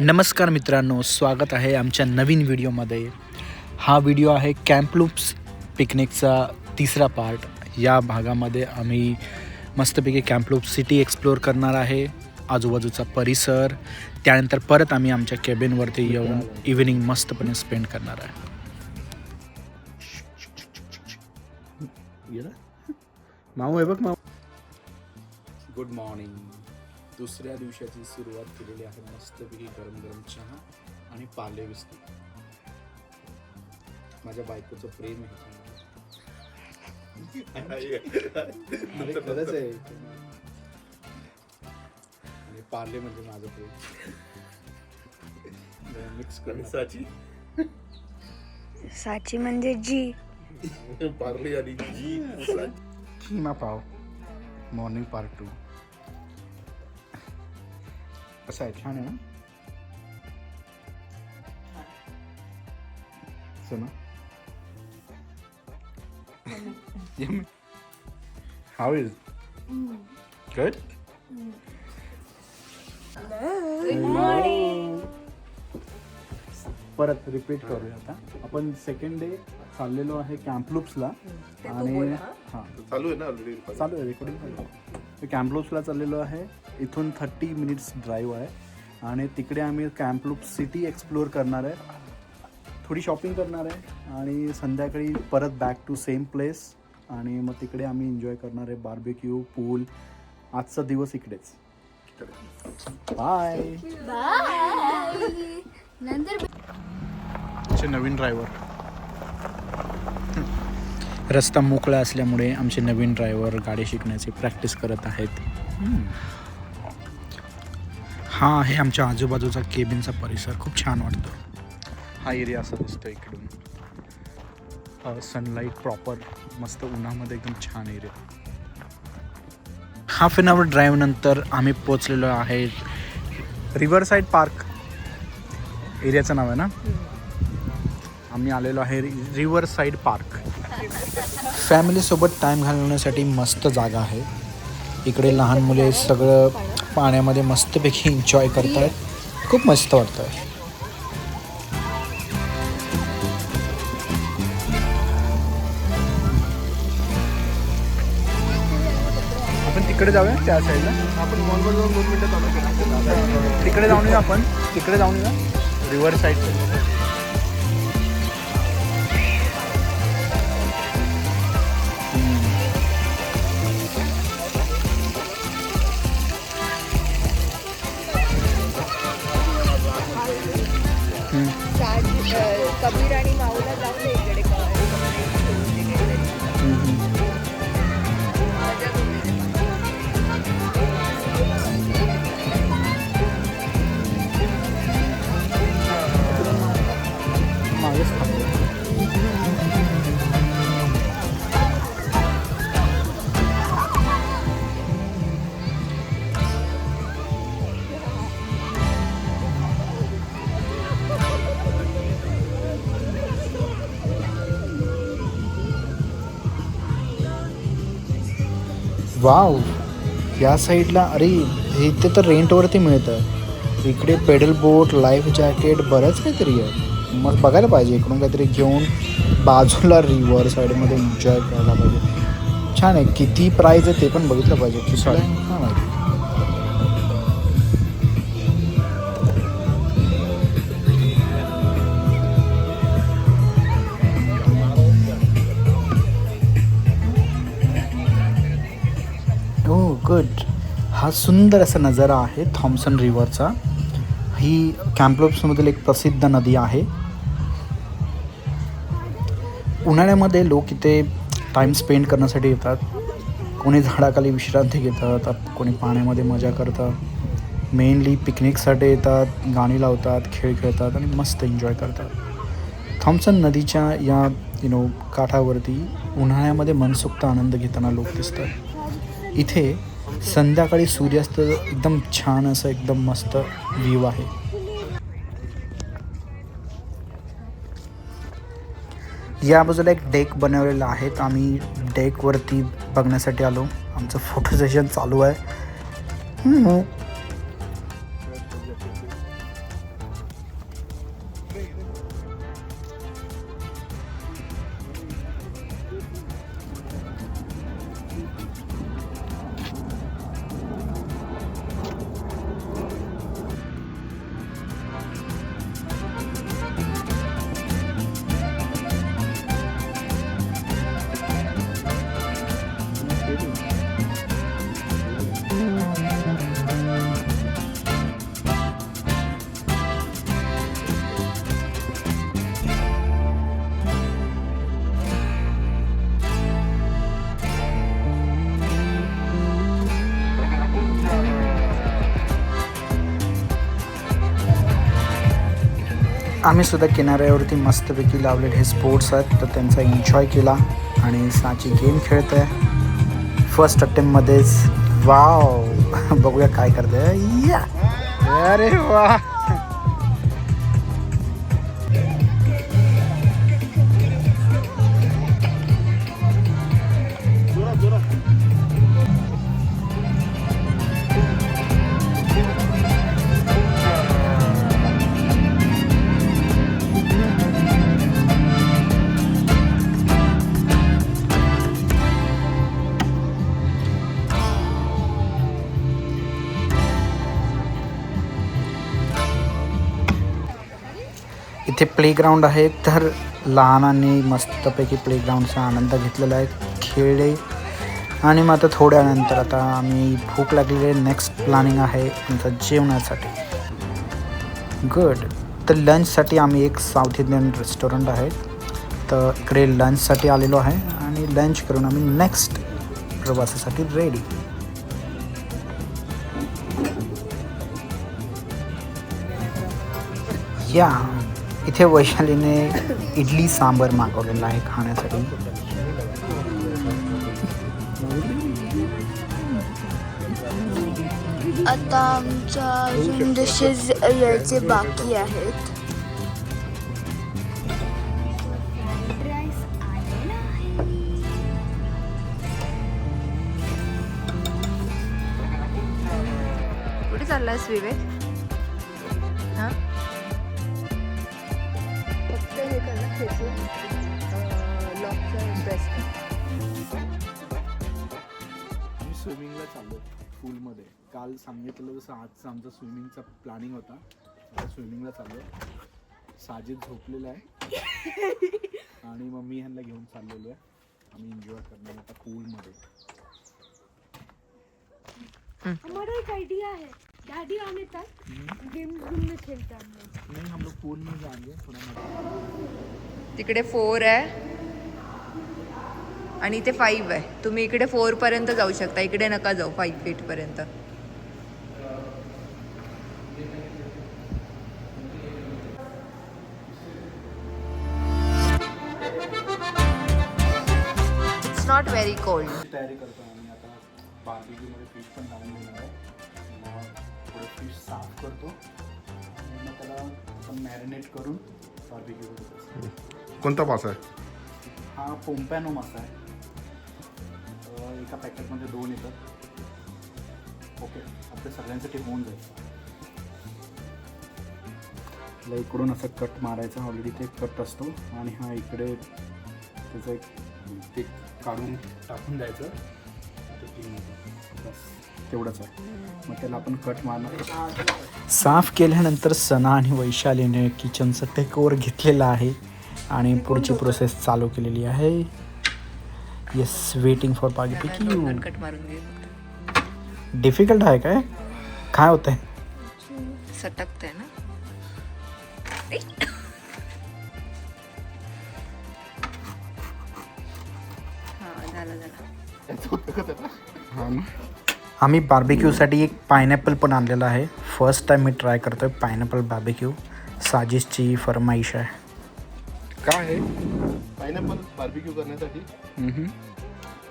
नमस्कार मित्रांनो स्वागत आहे आमच्या नवीन व्हिडिओमध्ये. हा व्हिडिओ आहे कॅम्पलूप्स पिकनिकचा तिसरा पार्ट या भागामध्ये आम्ही मस्तपैकी कॅम्पलूप सिटी एक्सप्लोअर करणार आहे. आजूबाजूचा परिसर त्यानंतर परत आम्ही आमच्या केबिनवरती येऊन इव्हिनिंग मस्तपणे स्पेंड करणार आहे. माऊ आहे बघ माऊ गुड मॉर्निंग दुसऱ्या दिवसाची सुरुवात केलेली आहे मस्तपैकी गरम गरम चहा आणि पाले बिस्किट. माझ्या बायकोचं प्रेम आहे. अरे खरंच आहे. आणि पार्ले म्हणजे माझं प्रेम. मिक्स करून साची? साची म्हणजे जी. पार्ले आणि जी. खिमा पाव मॉर्निंग पार्ट टू कसं आहे छान आहे ना सुना हाऊ इज गुड परत रिपीट करूया आता. आपण सेकंड डे चाललेलो आहे कॅम्पलूप्सला आणि हां. चालू आहे ना ऑलरेडी चालू आहे रेकॉर्डिंग कॅम्पलूप्सला चाललेलो आहे. इथून थर्टी मिनिट्स ड्राईव्ह आहे. आणि तिकडे आम्ही कॅम्पलूप सिटी एक्सप्लोअर करणार आहे. थोडी शॉपिंग करणार आहे. आणि संध्याकाळी परत बॅक टू सेम प्लेस आणि मग तिकडे आम्ही एन्जॉय करणार आहे बार्बेक्यू पूल आजचा दिवस इकडेच. बाय आमचे नवीन ड्रायव्हर रस्ता मोकळा असल्यामुळे आमचे नवीन ड्रायव्हर गाडी शिकण्याची प्रॅक्टिस करत आहेत. हा आहे आमच्या आजूबाजूचा केबिनचा परिसर. खूप छान वाटतो. हा एरिया असा दिसतो इकडून. सनलाईट प्रॉपर मस्त उन्हामध्ये एकदम छान area. Half an hour drive नंतर आम्ही पोचलेलो आहे रिव्हर साईड पार्क एरियाचं नाव आहे ना? आम्ही आलेलो आहे रिव्हर साईड पार्क फॅमिलीसोबत टाईम घालवण्यासाठी मस्त जागा आहे. इकडे लहान मुले सगळं पाण्यामध्ये मस्तपैकी एन्जॉय करत आहेत खूप मस्त वाटतं आपण तिकडे जाऊया त्या साईडला आपण मॉलवर जाऊन दोन तिकडे जाऊन येऊ आपण. तिकडे जाऊन येऊ. रिव्हर साईड वाव या साईडला अरे हे इथे तर रेंटवरती मिळतं. इकडे पेडल बोट लाईफ जॅकेट बरंच काहीतरी आहे. मग बघायला पाहिजे इकडून काहीतरी घेऊन बाजूला रिव्हर साईडमध्ये एन्जॉय करायला पाहिजे. छान आहे किती प्राईज आहे ते पण बघितलं पाहिजे. किती हां माहिती. हो हा सुंदर असा नजारा आहे थॉम्सन रिव्हरचा. ही कॅम्पलोप्समधील एक प्रसिद्ध नदी आहे. उन्हाळ्यामध्ये लोक इथे टाईम स्पेंड करण्यासाठी येतात. कोणी झाडाखाली विश्रांती घेतात कोणी पाण्यामध्ये मजा करतात. मेनली पिकनिकसाठी येतात गाणी लावतात खेळ खेळतात आणि मस्त एन्जॉय करतात. थॉम्सन नदीच्या या यु नो काठावरती उन्हाळ्यामध्ये मनसुक्त आनंद घेताना लोक दिसतात. इथे संध्याकाळी सूर्यास्त एकदम छान असं एकदम मस्त व्ह्यू आहे. या बाजूला एक डेक बनवलेला आहे. आम्ही डेकवरती बघण्यासाठी आलो. आमचं फोटो सेशन चालू आहे. आम्ही सुद्धा किनाऱ्यावरती मस्तपैकी लावलेले हे स्पोर्ट्स आहेत. तर त्यांचा एन्जॉय केला आणि साची गेम खेळत आहे फर्स्ट अटेम्प्टमध्येच वाव बघूया काय करते या अरे वा! इथे प्लेग्राऊंड आहे. तर लहानांनी मस्तपैकी प्लेग्राऊंडचा आनंद घेतलेला आहे. खेळले आणि मग आता थोड्यानंतर आता आम्ही भूक लागलेली नेक्स्ट प्लॅनिंग आहे आमचं जेवणासाठी. गुड तर लंचसाठी आम्ही एक साऊथ इंडियन रेस्टॉरंट आहे. तर इकडे लंचसाठी आलेलो आहे. आणि लंच करून आम्ही नेक्स्ट प्रवासासाठी रेडी या इथे वैशालीने इडली सांबर मागवलेला आहे खाण्यासाठी. आता आमच्या अजून डिशेस यायचे बाकी आहेत. कुठे चाललायस विवेक? खेचून लॉकचा बेस्ट आम्ही स्विमिंगला चाललो पूलमध्ये काल सांगितलं जसं आजचं आमचं स्विमिंगचा प्लॅनिंग होता आता स्विमिंगला चाललो. साजिद झोपलेला आहे. आणि मम्मी ह्यांना घेऊन चाललेलो आहे. आम्ही एन्जॉय करणार आता पूलमध्ये हमारा एक आइडिया है। डैडी आने तक गेम रूम में खेलते हैं हम लोग. नहीं हम लोग पूल में जाएंगे थोड़ा मजा तिकडे फोर आहे आणि इथे फाईव्ह आहे. तुम्ही इकडे फोर पर्यंत जाऊ शकता. इकडे नका जाऊ फाईव्ह फीट पर्यंत. इट्स नॉट व्हेरी कोल्ड तयारी करतो आम्ही आता बार्बिक्यूमध्ये फिश पण लावून देणार आहे फिश साफ करतो. आणि मग त्याला आपण मॅरिनेट करून बार्बिक्यू करतो कोणता पास आहे? हा पोम्पॅनो मासा आहे. अं, एका पॅकेटमध्ये दोन येतात. ओके आपल्या सगळ्यांसाठी होऊन जाईल. त्याला इकडून असं कट मारायचा. ऑलरेडी ते कट असतो. आणि हा इकडे त्याचं एक ते काढून टाकून द्यायचं. ते clean होतं. बस. तेवढंच आहे. मग त्याला आपण कट मारणार. साफ केल्यानंतर सना आणि वैशालीने किचनचं टेक ओव्हर घेतलेलं आहे आणि पुढची प्रोसेस चालू केलेली आहे. येस वेटिंग फॉर मारून घे डिफिकल्ट आहे काय? काय होत आहे सटकतंय ना? हा झालं झालं. आम्ही बार्बिक्यूसाठी एक पायनॅपल पण आणलेला आहे. फर्स्ट टाइम मी ट्राय करतोय पायनॅपल बार्बिक्यू साजिशची फरमाईश आहे. काय आहे? पायनॅपल बार्बिक्यू करण्यासाठी?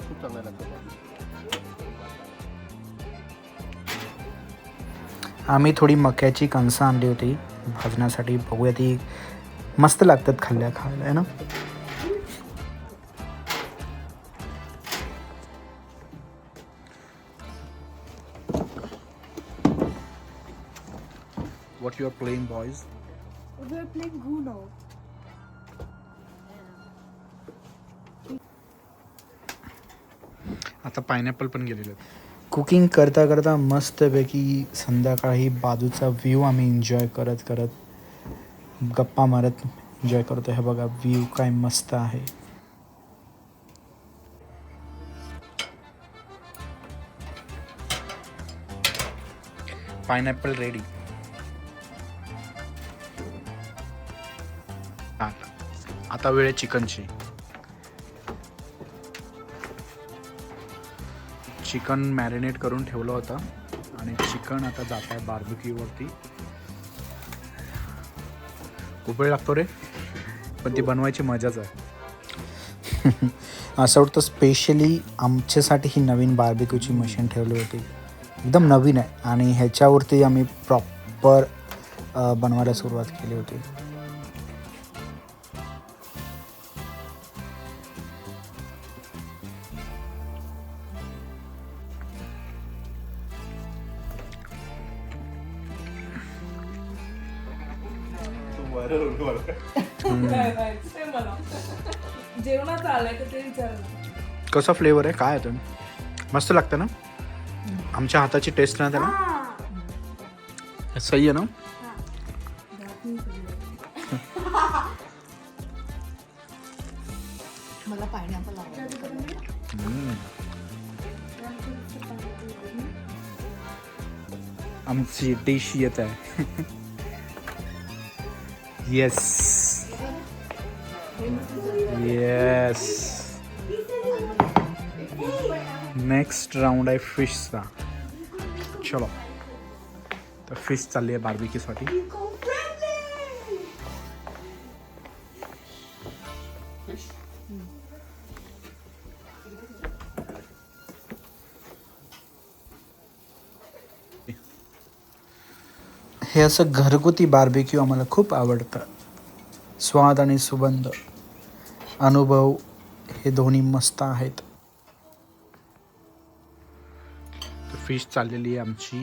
खूप चांगला लागतो. आम्ही थोडी मक्याची कणसं आणली होती. भाजण्यासाठी बघूया ती मस्त लागतात खाल्ल्या खायला आहे ना? What you are playing boys We're playing Uno. आता पायनॅपल पण गेलेले कुकिंग करता करता मस्तपैकी संध्याकाळी बाजूचा व्ह्यू आम्ही एन्जॉय करत करत गप्पा मारत एन्जॉय करतो. हे बघा व्ह्यू काय मस्त आहे. पायनॅपल रेडी आता वेळ आहे चिकनची. चिकन मॅरिनेट करून ठेवलं होतं आणि चिकन आता जात आहे बार्बिक्यूवरती. खूप वेळ लागतो रे पण ती बनवायची मजाच आहे. असं वाटतं स्पेशली आमच्यासाठी ही नवीन बार्बिक्यूची मशीन ठेवली होती. एकदम नवीन आहे आणि ह्याच्यावरती आम्ही प्रॉपर बनवायला सुरुवात केली होती. कसा फ्लेवर आहे? काय आहे तुम्ही मस्त लागतं ना? आमच्या हाताची टेस्ट ना त्याला? सही आहे ना? मला पायनॅपल आवडतं. आमची डिश येत आहे. येस येस नेक्स्ट राऊंड आहे फिशचा चलो. तर फिश चालली आहे बार्बिकीसाठी हे असं घरगुती बार्बिक्यू आम्हाला खूप आवडतं. स्वाद आणि सुगंध. अनुभव हे दोन्ही मस्त आहेत. फिश चाललेली आहे आमची.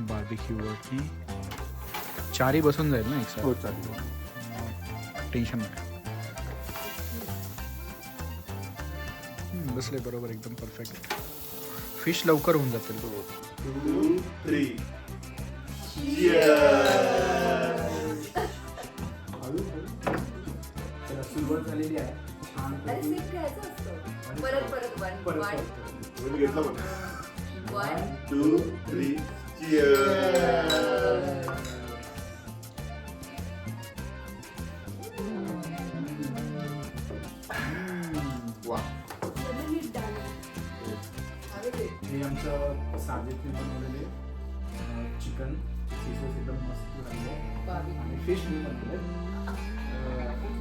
बार्बिक्यूवरती चारी बसून जाईल ना एक हो चालेल. टेन्शन नाही बसले बरोबर एकदम परफेक्ट फिश लवकर होऊन जातील. टू थ्री सुरुवात झालेली आहे. परत परत पण वन टू थ्री वा हे आमचं साजेतने बनवलेले चिकन पीसेस एकदम मस्त झाले आणि फिश मी बनवले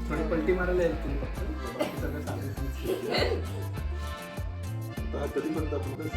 थोडी पलटी मारायला येईल फक्त. बाकी सगळं साजेत कधी पण आपण